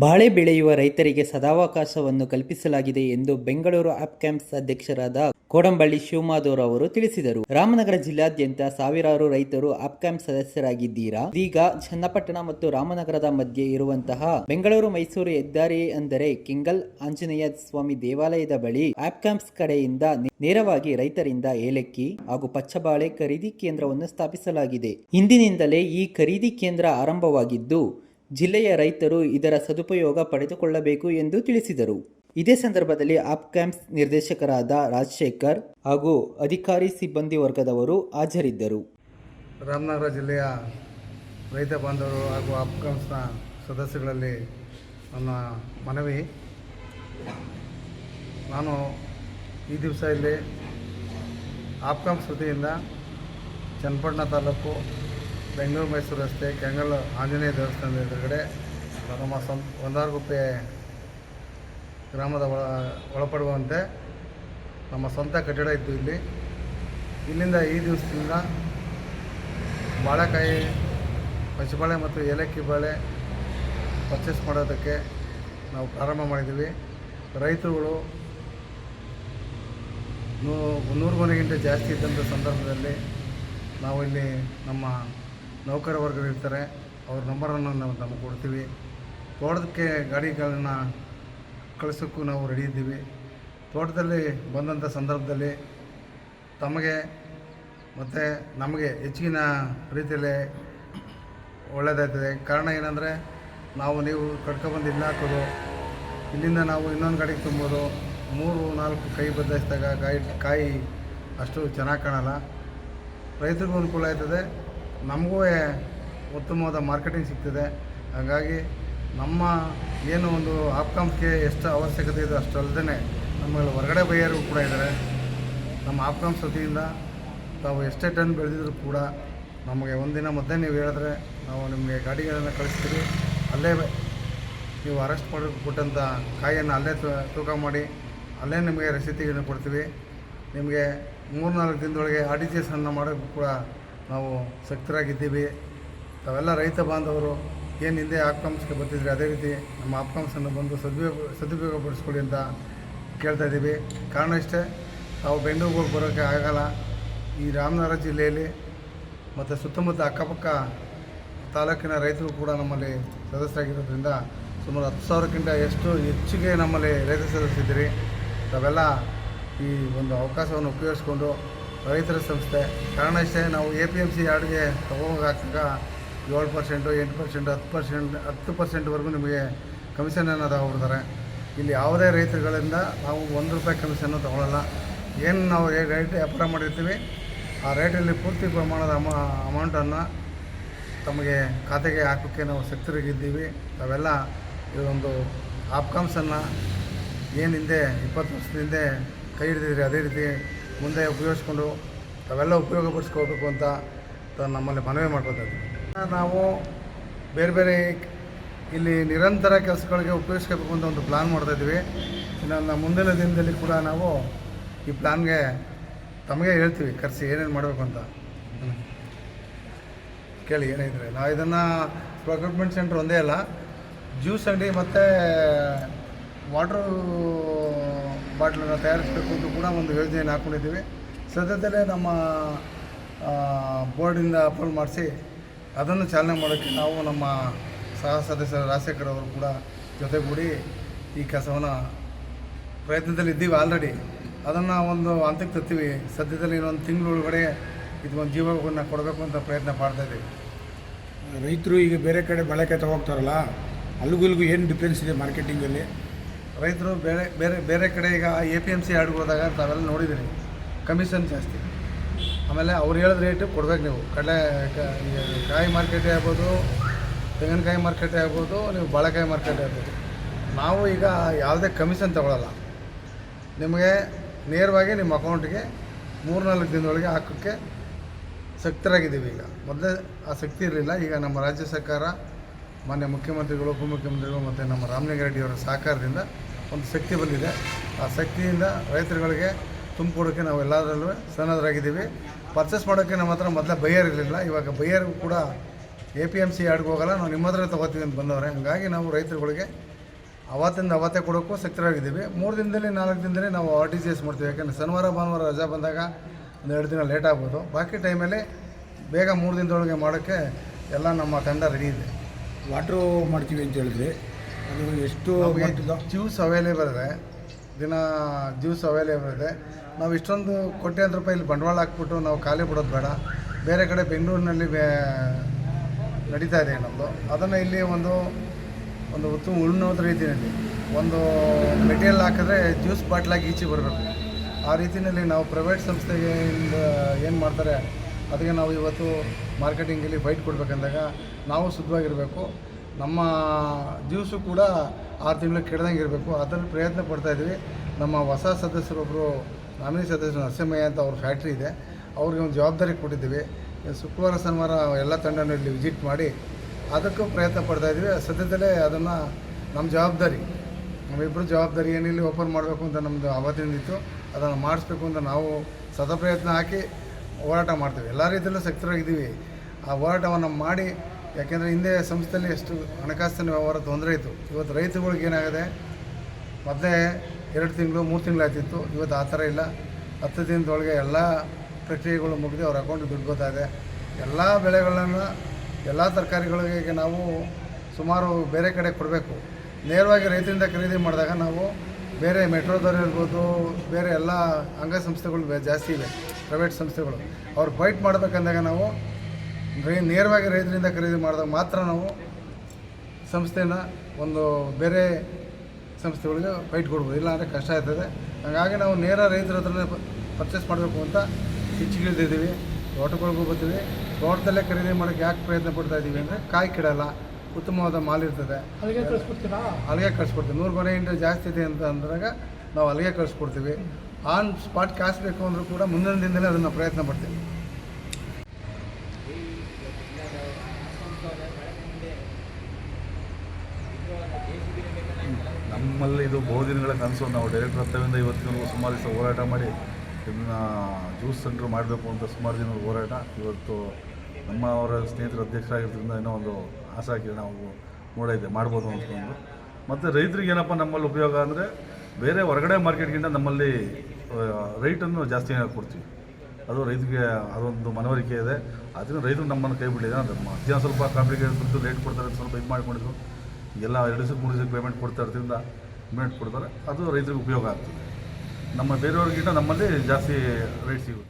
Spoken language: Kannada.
ಬಾಳೆ ಬೆಳೆಯುವ ರೈತರಿಗೆ ಸದಾವಕಾಶವನ್ನು ಕಲ್ಪಿಸಲಾಗಿದೆ ಎಂದು ಬೆಂಗಳೂರು ಅಪ್ಕ್ಯಾಂಪ್ಸ್ ಅಧ್ಯಕ್ಷರಾದ ಕೋಡಂಬಳ್ಳಿ ಶಿವಮಾಧೋರ್ ಅವರು ತಿಳಿಸಿದರು. ರಾಮನಗರ ಜಿಲ್ಲಾದ್ಯಂತ ಸಾವಿರಾರು ರೈತರು ಅಪ್ಕ್ಯಾಂಪ್ ಸದಸ್ಯರಾಗಿದ್ದೀರಾ? ಇದೀಗ ಚನ್ನಪಟ್ಟಣ ಮತ್ತು ರಾಮನಗರದ ಮಧ್ಯೆ ಇರುವಂತಹ ಬೆಂಗಳೂರು ಮೈಸೂರು ಹೆದ್ದಾರಿ ಅಂದರೆ ಕಿಂಗಲ್ ಆಂಜನೇಯ ಸ್ವಾಮಿ ದೇವಾಲಯದ ಬಳಿ ಅಪ್ಕ್ಯಾಂಪ್ಸ್ ಕಡೆಯಿಂದ ನೇರವಾಗಿ ರೈತರಿಂದ ಏಲಕ್ಕಿ ಹಾಗೂ ಪಚ್ಚಬಾಳೆ ಖರೀದಿ ಕೇಂದ್ರವನ್ನು ಸ್ಥಾಪಿಸಲಾಗಿದೆ. ಇಂದಿನಿಂದಲೇ ಈ ಖರೀದಿ ಕೇಂದ್ರ ಆರಂಭವಾಗಿದ್ದು ಜಿಲ್ಲೆಯ ರೈತರು ಇದರ ಸದುಪಯೋಗ ಪಡೆದುಕೊಳ್ಳಬೇಕು ಎಂದು ತಿಳಿಸಿದರು. ಇದೇ ಸಂದರ್ಭದಲ್ಲಿ ಆಪ್ಕ್ಯಾಂಪ್ಸ್ ನಿರ್ದೇಶಕರಾದ ರಾಜಶೇಖರ್ ಹಾಗೂ ಅಧಿಕಾರಿ ಸಿಬ್ಬಂದಿ ವರ್ಗದವರು ಹಾಜರಿದ್ದರು. ರಾಮನಗರ ಜಿಲ್ಲೆಯ ರೈತ ಬಾಂಧವರು ಹಾಗೂ ಅಪ್ಕಾಮ್ಸ್ನ ಸದಸ್ಯಗಳಲ್ಲಿ ನನ್ನ ಮನವಿ. ನಾನು ಈ ದಿವಸ ಇಲ್ಲಿ ಆಪ್ಕಾಮ್ಸ್ ವತಿಯಿಂದ ಚನ್ನಪಟ್ಟಣ ತಾಲೂಕು ಬೆಂಗಳೂರು ಮೈಸೂರು ರಸ್ತೆ ಕೆಂಗಲ್ ಆಂಜನೇಯ ದೇವಸ್ಥಾನದ ಎದುರುಗಡೆ ನಮ್ಮ ಸ್ವಂತ ಒಂದಾರ್ಗುಪ್ಪೆ ಗ್ರಾಮದ ಒಳ, ಒಳಪಡುವಂತೆ ನಮ್ಮ ಸ್ವಂತ ಕಟ್ಟಡ ಇತ್ತು ಇಲ್ಲಿ. ಇಲ್ಲಿಂದ ಈ ದಿವಸದಿಂದ ಬಾಳೆಕಾಯಿ ಪಚ್ಚಬಾಳೆ ಮತ್ತು ಏಲಕ್ಕಿ ಬಾಳೆ ಪರ್ಚೇಸ್ ಮಾಡೋದಕ್ಕೆ ನಾವು ಪ್ರಾರಂಭ ಮಾಡಿದ್ದೀವಿ. ರೈತರುಗಳು ನೂ, ನೂರು ಮನೆಗಿಂತ ಜಾಸ್ತಿ ಇದ್ದಂಥ ಸಂದರ್ಭದಲ್ಲಿ ನಾವು ಇಲ್ಲಿ ನಮ್ಮ ನೌಕರ ವರ್ಗವಿರ್ತಾರೆ ಅವ್ರ ನಂಬರನ್ನು ನಾವು ನಮಗೆ ಕೊಡ್ತೀವಿ. ತೋಟದಕ್ಕೆ ಗಾಡಿಗಳನ್ನ ಕಳಿಸೋಕ್ಕೂ ನಾವು ರೆಡಿ ಇದ್ದೀವಿ. ತೋಟದಲ್ಲಿ ಬಂದಂಥ ಸಂದರ್ಭದಲ್ಲಿ ತಮಗೆ ಮತ್ತು ನಮಗೆ ಹೆಚ್ಚಿನ ರೀತಿಯಲ್ಲಿ ಒಳ್ಳೆಯದಾಗ್ತದೆ ಕಾರಣ ಏನಂದರೆ, ನಾವು ನೀವು ಕಟ್ಕೊಬಂದು ಇಲ್ಲಿ ಹಾಕೋದು, ಇಲ್ಲಿಂದ ನಾವು ಇನ್ನೊಂದು ಗಾಡಿಗೆ ತುಂಬೋದು, ಮೂರು, ನಾಲ್ಕು ಕೈ ಬದಲಾಯಿಸಿದಾಗ ಕಾಯಿ ಕಾಯಿ ಅಷ್ಟು ಚೆನ್ನಾಗಿ ಕಾಣಲ್ಲ. ರೈತರಿಗೂ ಅನುಕೂಲ ಆಯ್ತದೆ ನಮಗೂ ಉತ್ತಮವಾದ ಮಾರ್ಕೆಟಿಂಗ್ ಸಿಗ್ತದೆ. ಹಾಗಾಗಿ ನಮ್ಮ ಏನು ಒಂದು ಆಪ್ಕಾಮ್ಗೆ ಎಷ್ಟು ಅವಶ್ಯಕತೆ ಇದೆ ಅಷ್ಟಲ್ಲದೇ ನಮ್ಮಲ್ಲಿ ಹೊರಗಡೆ ಬೈಯರು ಕೂಡ ಇದ್ದಾರೆ ನಮ್ಮ ಆಪ್ಕಾಮ್ಸ್ ಸತಿಯಿಂದ ತಾವು ಎಷ್ಟೇ ಟನ್ ಬೆಳೆದಿದ್ರು ಕೂಡ ನಮಗೆ ಒಂದಿನ ಮೊದಲೇ ನೀವು ಹೇಳಿದ್ರೆ ನಾವು ನಿಮಗೆ ಗಾಡಿಗಳನ್ನು ಕಳಿಸ್ತೀವಿ. ಅಲ್ಲೇ ನೀವು ಅರೆಸ್ಟ್ ಮಾಡಿ ಕೊಟ್ಟಂಥ ಕಾಯಿಯನ್ನು ಅಲ್ಲೇ ತೂಕ ಮಾಡಿ ಅಲ್ಲೇ ನಿಮಗೆ ರಸೀತಿಯನ್ನು ಕೊಡ್ತೀವಿ. ನಿಮಗೆ ಮೂರು ನಾಲ್ಕು ದಿನದೊಳಗೆ ಆರ್ ಟಿ ಜಿ ಎಸ್ ಅನ್ನು ಮಾಡೋಕ್ಕೂ ಕೂಡ ನಾವು ಸಕ್ತರಾಗಿದ್ದೀವಿ ತಾವೆಲ್ಲ ರೈತ ಬಾಂಧವರು, ಏನು ಹಿಂದೆ ಆಪ್ಕಾಮ್ಸ್ಗೆ ಬರ್ತಿದ್ರಿ, ಅದೇ ರೀತಿ ನಮ್ಮ ಆಪ್ಕಾಮ್ಸನ್ನು ಬಂದು ಸದುಪಯೋಗ ಪಡಿಸ್ಕೊಳ್ಳಿ ಅಂತ ಕೇಳ್ತಾ ಇದ್ದೀವಿ. ಕಾರಣ ಇಷ್ಟೇ, ತಾವು ಬೆಂಗಳೂರಿಗೆ ಬರೋಕ್ಕೆ ಆಗಲ್ಲ. ಈ ರಾಮನಗರ ಜಿಲ್ಲೆಯಲ್ಲಿ ಮತ್ತು ಸುತ್ತಮುತ್ತ ಅಕ್ಕಪಕ್ಕ ತಾಲೂಕಿನ ರೈತರು ಕೂಡ ನಮ್ಮಲ್ಲಿ ಸದಸ್ಯರಾಗಿರೋದ್ರಿಂದ ಸುಮಾರು ಹತ್ತು ಸಾವಿರಕ್ಕಿಂತ ಎಷ್ಟು ಹೆಚ್ಚಿಗೆ ನಮ್ಮಲ್ಲಿ ರೈತ ಸದಸ್ಯರಿದ್ದೀರಿ. ತಾವೆಲ್ಲ ಈ ಒಂದು ಅವಕಾಶವನ್ನು ಉಪಯೋಗಿಸ್ಕೊಂಡು ರೈತರ ಸಂಸ್ಥೆ. ಕಾರಣ ಇಷ್ಟೇ, ನಾವು ಎ ಪಿ ಎಂ ಸಿ ಯಾರ್ಡ್ಗೆ ಹಾಕಿದಾಗ ಏಳು ಪರ್ಸೆಂಟು, ಎಂಟು ಪರ್ಸೆಂಟ್, ಹತ್ತು ಪರ್ಸೆಂಟ್, ಹತ್ತು ಪರ್ಸೆಂಟ್ವರೆಗೂ ನಿಮಗೆ ಕಮಿಷನ್ ಕಮಿಷನನ್ನು ತಗೊಬಿಡ್ತಾರೆ ಇಲ್ಲಿ ಯಾವುದೇ ರೈತರುಗಳಿಂದ ನಾವು ಒಂದು ರೂಪಾಯಿ ಕಮಿಷನ್ನು ತೊಗೊಳಲ್ಲ. ಏನು ನಾವು ರೇಟ್ ವ್ಯಾಪಾರ ಮಾಡಿರ್ತೀವಿ, ಆ ರೇಟಲ್ಲಿ ಪೂರ್ತಿ ಪ್ರಮಾಣದ ಅಮ, ಅಮೌಂಟನ್ನು ತಮಗೆ ಖಾತೆಗೆ ಹಾಕೋಕ್ಕೆ ನಾವು ಶಕ್ತರಾಗಿದ್ದೀವಿ. ತಾವೆಲ್ಲ ಇದೊಂದು ಆಪ್ಕಾಮ್ಸನ್ನು ಏನು ಹಿಂದೆ ಇಪ್ಪತ್ತು ವರ್ಷದ ಹಿಂದೆ ಕೈ ಹಿಡಿದಿದ್ರಿ ಅದೇ ರೀತಿ ಮುಂದೆ ಉಪಯೋಗಿಸ್ಕೊಂಡು ತಾವೆಲ್ಲ ಉಪಯೋಗಪಡಿಸ್ಕೋಬೇಕು ಅಂತ ನಮ್ಮಲ್ಲಿ ಮನವಿ ಮಾಡ್ಕೊತಾ ನಾವು ಬೇರೆ ಬೇರೆ ಇಲ್ಲಿ ನಿರಂತರ ಕೆಲಸಗಳಿಗೆ ಉಪಯೋಗಿಸ್ಕೋಬೇಕು ಅಂತ ಒಂದು ಪ್ಲ್ಯಾನ್ ಮಾಡ್ತಾಯಿದ್ವಿ ಇನ್ನು ಮುಂದಿನ ದಿನದಲ್ಲಿ ಕೂಡ ನಾವು ಈ ಪ್ಲ್ಯಾನ್ಗೆ ತಮಗೆ ಹೇಳ್ತೀವಿ, ಕರೆಸಿ ಏನೇನು ಮಾಡಬೇಕು ಅಂತ. ಕೇಳಿ ಏನಿದ್ರೆ ನಾವು ಇದನ್ನು ಪ್ರೊಕ್ಯೂಟ್ಮೆಂಟ್ ಸೆಂಟ್ರ್ ಒಂದೇ ಅಲ್ಲ ಜ್ಯೂಸ್ ಅಂಗಡಿ ಮತ್ತು ವಾಟ್ರು ಬಾಟ್ಲನ್ನು ತಯಾರಿಸಬೇಕು ಅಂತ ಕೂಡ ಒಂದು ಯೋಜನೆಯನ್ನು ಹಾಕ್ಕೊಂಡಿದ್ದೀವಿ ಸದ್ಯದಲ್ಲೇ ನಮ್ಮ ಬೋರ್ಡಿಂದ ಅಪ್ರೂವ್ ಮಾಡಿಸಿ ಅದನ್ನು ಚಾಲನೆ ಮಾಡೋಕ್ಕೆ ನಾವು ನಮ್ಮ ಸಹ ಸದಸ್ಯರ ರಾಜಶೇಖರ್ ಅವರು ಕೂಡ ಜೊತೆಗೂಡಿ ಈ ಕೆಲಸವನ್ನು ಪ್ರಯತ್ನದಲ್ಲಿ ಇದ್ದೀವಿ ಆಲ್ರೆಡಿ ಅದನ್ನು ಒಂದು ಹಂತಕ್ಕೆ ತರ್ತೀವಿ. ಸದ್ಯದಲ್ಲಿ ಇನ್ನೊಂದು ತಿಂಗಳೊಳಗಡೆ ಒಳಗಡೆ ಒಂದು ಜೀವವನ್ನು ಕೊಡಬೇಕು ಅಂತ ಪ್ರಯತ್ನ ಮಾಡ್ತಾ ಇದ್ದೀವಿ. ರೈತರು ಈಗ ಬೇರೆ ಕಡೆ ಬಳಕೆ ತಗೋಗ್ತಾರಲ್ಲ ಅಲ್ಲಿಗೂ ಇಲ್ಲಿಗೂ ಏನು ಡಿಫ್ರೆನ್ಸ್ ಇದೆ ಮಾರ್ಕೆಟಿಂಗಲ್ಲಿ ರೈತರು ಬೇರೆ ಬೇರೆ ಬೇರೆ ಕಡೆ ಈಗ ಎ ಪಿ ಎಂ ಸಿ ಆಡ್ಗೆ ಹೋದಾಗ ತಾವೆಲ್ಲ ನೋಡಿದ್ದೀರಿ ಕಮಿಷನ್ ಜಾಸ್ತಿ. ಆಮೇಲೆ ಅವ್ರು ಹೇಳಿದ ರೇಟು ಕೊಡ್ಬೇಕು ನೀವು. ಕಡಲೆ ಕಾಯಿ ಮಾರ್ಕೆಟೇ ಆಗ್ಬೋದು, ತೆಂಗಿನಕಾಯಿ ಮಾರ್ಕೆಟೇ ಆಗ್ಬೋದು, ನೀವು ಬಾಳೆಕಾಯಿ ಮಾರ್ಕೆಟೇ ಆಗ್ಬೋದು. ನಾವು ಈಗ ಯಾವುದೇ ಕಮಿಷನ್ ತಗೊಳ್ಳಲ್ಲ ನಿಮಗೆ ನೇರವಾಗಿ ನಿಮ್ಮ ಅಕೌಂಟ್ಗೆ ಮೂರು ನಾಲ್ಕು ದಿನದೊಳಗೆ ಹಾಕೋಕ್ಕೆ ಶಕ್ತರಾಗಿದ್ದೀವಿ ಈಗ. ಮೊದಲೇ ಆ ಶಕ್ತಿ ಇರಲಿಲ್ಲ. ಈಗ ನಮ್ಮ ರಾಜ್ಯ ಸರ್ಕಾರ ಮಾನ್ಯ ಮುಖ್ಯಮಂತ್ರಿಗಳು, ಉಪಮುಖ್ಯಮಂತ್ರಿಗಳು ಮತ್ತು ನಮ್ಮ ರಾಮಲಿಂಗಾರೆಡ್ಡಿಯವರ ಸಹಕಾರದಿಂದ ಒಂದು ಶಕ್ತಿ ಬಂದಿದೆ. ಆ ಶಕ್ತಿಯಿಂದ ರೈತರುಗಳಿಗೆ ತುಂಬಿಕೊಡೋಕ್ಕೆ ನಾವು ಎಲ್ಲದರಲ್ಲೂ ಸನ್ನದ್ಧರಾಗಿದ್ದೀವಿ. ಪರ್ಚೇಸ್ ಮಾಡೋಕ್ಕೆ ನಮ್ಮ ಹತ್ರ ಮೊದಲ ಬೈಯರ್ ಇರಲಿಲ್ಲ. ಇವಾಗ ಬೈಯರ್ ಕೂಡ ಎ ಪಿ ಎಂ ಸಿ ಯಾರ್ಡ್ಗೆ ಹೋಗಲ್ಲ. ನಾವು ನಿಮ್ಮ ಹತ್ರ ತಗೋತೀವಿ ಅಂತ ಬಂದವ್ರೆ. ಹಂಗಾಗಿ ನಾವು ರೈತರುಗಳಿಗೆ ಅವತ್ತಿಂದ ಅವತ್ತೇ ಕೊಡೋಕ್ಕೂ ಸಕ್ತರಾಗಿದ್ದೀವಿ ಮೂರು ದಿನದಲ್ಲಿ, ನಾಲ್ಕು ದಿನದಲ್ಲಿ ನಾವು ಆರ್ ಟಿ ಜಿ ಎಸ್ ಮಾಡ್ತೀವಿ. ಯಾಕಂದರೆ ಶನಿವಾರ, ಭಾನುವಾರ ರಜಾ ಬಂದಾಗ ಒಂದು ಎರಡು ದಿನ ಲೇಟ್ ಆಗ್ಬೋದು. ಬಾಕಿ ಟೈಮಲ್ಲಿ ಬೇಗ ಮೂರು ದಿನದೊಳಗೆ ಮಾಡೋಕ್ಕೆ ಎಲ್ಲ ನಮ್ಮ ತಂಡ ರೆಡಿ ಇದೆ. ವಾಟ್ರು ಮಾಡ್ತೀವಿ ಅಂತ ಹೇಳಿದ್ರೆ ಅದು ಎಷ್ಟು ಜ್ಯೂಸ್ ಅವೈಲೇಬಲ್ ಇದೆ? ದಿನ ಜ್ಯೂಸ್ ಅವೈಲೇಬಲ್ ಇದೆ. ನಾವು ಇಷ್ಟೊಂದು ಕೋಟ್ಯಾಂತರ ರೂಪಾಯಿ ಇಲ್ಲಿ ಬಂಡವಾಳ ಹಾಕ್ಬಿಟ್ಟು ನಾವು ಖಾಲಿ ಬಿಡೋದು ಬೇಡ. ಬೇರೆ ಕಡೆ ಬೆಂಗಳೂರಿನಲ್ಲಿ ಬೇ ನಡೀತಾ ಇದೆ ನಮ್ಮದು ಅದನ್ನು ಇಲ್ಲಿ ಒಂದು ಒಂದು ಉತ್ತಮ ಉಣ್ಣೋದ ರೀತಿಯಲ್ಲಿ ಒಂದು ಮೆಟೀರಿಯಲ್ ಹಾಕಿದ್ರೆ ಜ್ಯೂಸ್ ಬಾಟ್ಲಾಗಿ ಈಚೆ ಬರಬೇಕು. ಆ ರೀತಿಯಲ್ಲಿ ನಾವು ಪ್ರೈವೇಟ್ ಸಂಸ್ಥೆಗೆ ಏನು ಮಾಡ್ತಾರೆ ಅದಕ್ಕೆ ನಾವು ಇವತ್ತು ಮಾರ್ಕೆಟಿಂಗಲ್ಲಿ ಫೈಟ್ ಕೊಡಬೇಕಂದಾಗ ನಾವು ಶುದ್ಧವಾಗಿರಬೇಕು. ನಮ್ಮ ಜ್ಯೂಸು ಕೂಡ ಆರು ತಿಂಗಳು ಕೆಡ್ದಂಗೆ ಇರಬೇಕು. ಅದರಲ್ಲಿ ಪ್ರಯತ್ನ ಪಡ್ತಾಯಿದ್ವಿ ನಮ್ಮ ಹೊಸ ಸದಸ್ಯರೊಬ್ಬರು ನಾಮಿನಿ ಸದಸ್ಯರು ನರಸಿಂಹಯ್ಯ ಅಂತ ಅವ್ರ ಫ್ಯಾಕ್ಟ್ರಿ ಇದೆ. ಅವ್ರಿಗೆ ಒಂದು ಜವಾಬ್ದಾರಿ ಕೊಟ್ಟಿದ್ದೀವಿ ಶುಕ್ರವಾರ, ಶನಿವಾರ ಎಲ್ಲ ತಂಡನೂ ಇಲ್ಲಿ ವಿಸಿಟ್ ಮಾಡಿ ಅದಕ್ಕೂ ಪ್ರಯತ್ನ ಪಡ್ತಾಯಿದ್ವಿ ಸದ್ಯದಲ್ಲೇ ಅದನ್ನು ನಮ್ಮ ಜವಾಬ್ದಾರಿ ನಮ್ಮಿಬ್ಬರು ಜವಾಬ್ದಾರಿ ಏನಿಲ್ಲಿ ಓಪನ್ ಮಾಡಬೇಕು ಅಂತ ನಮ್ಮದು ಅವತ್ತಿಂದ ಇತ್ತು ಅದನ್ನು ಮಾಡಿಸ್ಬೇಕು ಅಂತ ನಾವು ಸದಾ ಪ್ರಯತ್ನ ಹಾಕಿ ಹೋರಾಟ ಮಾಡ್ತೀವಿ. ಎಲ್ಲ ರೀತಿಯಲ್ಲೂ ಸಕ್ತರಾಗಿದ್ದೀವಿ ಆ ಹೋರಾಟವನ್ನು ಮಾಡಿ, ಯಾಕೆಂದರೆ ಹಿಂದೆ ಸಂಸ್ಥೆಯಲ್ಲಿ ಎಷ್ಟು ಹಣಕಾಸಿನ ವ್ಯವಹಾರ ತೊಂದರೆ ಇತ್ತು. ಇವತ್ತು ರೈತರುಗಳಿಗೆ ಏನಾಗಿದೆ? ಮೊದಲೇ ಎರಡು ತಿಂಗಳು, ಮೂರು ತಿಂಗಳು ಆಯ್ತಿತ್ತು. ಇವತ್ತು ಆ ಥರ ಇಲ್ಲ. ಹತ್ತು ದಿನದೊಳಗೆ ಎಲ್ಲ ಪ್ರಕ್ರಿಯೆಗಳು ಮುಗಿದು ಅವ್ರ ಅಕೌಂಟ್ ದುಡ್ಡು ಬರ್ತಾ ಇದೆ. ಎಲ್ಲ ಬೆಳೆಗಳನ್ನು, ಎಲ್ಲ ತರಕಾರಿಗಳಿಗೆ ನಾವು ಸುಮಾರು ಬೇರೆ ಕಡೆ ಕೊಡಬೇಕು. ನೇರವಾಗಿ ರೈತರಿಂದ ಖರೀದಿ ಮಾಡಿದಾಗ ನಾವು ಬೇರೆ ಮೆಟ್ರೋದವ್ರು ಇರ್ಬೋದು, ಬೇರೆ ಎಲ್ಲ ಅಂಗಸಂಸ್ಥೆಗಳು ಜಾಸ್ತಿ ಇವೆ. ಪ್ರೈವೇಟ್ ಸಂಸ್ಥೆಗಳು. ಅವ್ರು ಫೈಟ್ ಮಾಡಬೇಕಂದಾಗ ನಾವು ರೈ ನೇರವಾಗಿ ರೈತರಿಂದ ಖರೀದಿ ಮಾಡಿದಾಗ ಮಾತ್ರ ನಾವು ಸಂಸ್ಥೆನ ಒಂದು ಬೇರೆ ಸಂಸ್ಥೆಗಳಿಗೆ ಫೈಟ್ ಕೊಡ್ಬೋದು. ಇಲ್ಲ ಅಂದರೆ ಕಷ್ಟ ಆಗ್ತದೆ. ಹಾಗಾಗಿ ನಾವು ನೇರ ರೈತರ ಹತ್ರನೇ ಪರ್ಚೇಸ್ ಮಾಡಬೇಕು ಅಂತ ಹೆಚ್ಚಿಗಿಳಿದಿದ್ದೀವಿ ತೋಟಗಳಿಗೂ ಬರ್ತೀವಿ. ತೋಟದಲ್ಲೇ ಖರೀದಿ ಮಾಡೋಕ್ಕೆ ಯಾಕೆ ಪ್ರಯತ್ನ ಪಡ್ತಾ ಇದ್ದೀವಿ ಅಂದರೆ ಕಾಯಿ ಕಿಡಲ್ಲ ಉತ್ತಮವಾದ ಮಾಲ್ ಇರ್ತದೆ. ಅಲ್ಲಿಗೆ ಕಳಿಸ್ಕೊಡ್ತೀವಿ. ನೂರು ಮನೆಯಿಂದ ಜಾಸ್ತಿ ಇದೆ ಅಂತ ಅಂದಾಗ ನಾವು ಅಲ್ಲಿಗೆ ಕಳಿಸ್ಕೊಡ್ತೀವಿ. ಆನ್ ಸ್ಪಾಟ್ ಕ್ಯಾಶ್ ಅಂದರೂ ಕೂಡ ಮುಂದಿನ ದಿನದಲ್ಲೇ ಅದನ್ನು ಪ್ರಯತ್ನ ಪಡ್ತೀವಿ. ನಮ್ಮಲ್ಲಿ ಇದು ಬಹುದಿನಗಳ ಕನಸು ನಾವು ಡೈರೆಕ್ಟ್ ಹತ್ತವಿಂದ ಇವತ್ತಿನವರೆಗೂ ಸುಮಾರು ದಿವಸ ಹೋರಾಟ ಮಾಡಿ ಇದನ್ನು ಜ್ಯೂಸ್ ಸೆಂಟ್ರ್ ಮಾಡಬೇಕು ಅಂತ ಸುಮಾರು ದಿನ ಹೋರಾಟ. ಇವತ್ತು ನಮ್ಮ ಅವರ ಸ್ನೇಹಿತರ ಅಧ್ಯಕ್ಷರಾಗಿರೋದ್ರಿಂದ ಏನೋ ಒಂದು ಆಸೆ ನಾವು ಮೂಡೈತೆ ಮಾಡ್ಬೋದು ಅಂದ್ಕೊಂಡು ಮತ್ತು ರೈತರಿಗೆ ಏನಪ್ಪ ನಮ್ಮಲ್ಲಿ ಉಪಯೋಗ ಅಂದರೆ ಬೇರೆ ಹೊರಗಡೆ ಮಾರ್ಕೆಟ್ಗಿಂತ ನಮ್ಮಲ್ಲಿ ರೈಟನ್ನು ಜಾಸ್ತಿ ಕೊಡ್ತೀವಿ. ಅದು ರೈತರಿಗೆ ಅದೊಂದು ಮನವರಿಕೆ ಇದೆ. ಅದರಿಂದ ರೈತರು ನಮ್ಮನ್ನು ಕೈ ಬಿಡಲಿಲ್ಲ ಅದು ಮಧ್ಯಾಹ್ನ ಸ್ವಲ್ಪ ಕಾಂಪ್ಲಿಕೇಟ್ ಕೊಟ್ಟು ರೇಟ್ ಕೊಡ್ತಾರೆ ಸ್ವಲ್ಪ ಇದು ಮಾಡಿಕೊಂಡಿದ್ರು. ಎಲ್ಲ ಎರಡು ದಿವಸಕ್ಕೆ, ಮೂರು ದಿವಸಕ್ಕೆ ಪೇಮೆಂಟ್ ಕೊಡ್ತಾ ಇರೋದ್ರಿಂದ ಪೇಮೆಂಟ್ ಕೊಡ್ತಾರೆ. ಅದು ರೈತರಿಗೆ ಉಪಯೋಗ ಆಗ್ತದೆ. ನಮ್ಮ ಬೇರೆಯವ್ರಿಗಿಂತ ನಮ್ಮಲ್ಲಿ ಜಾಸ್ತಿ ರೇಟ್ ಸಿಗುತ್ತೆ.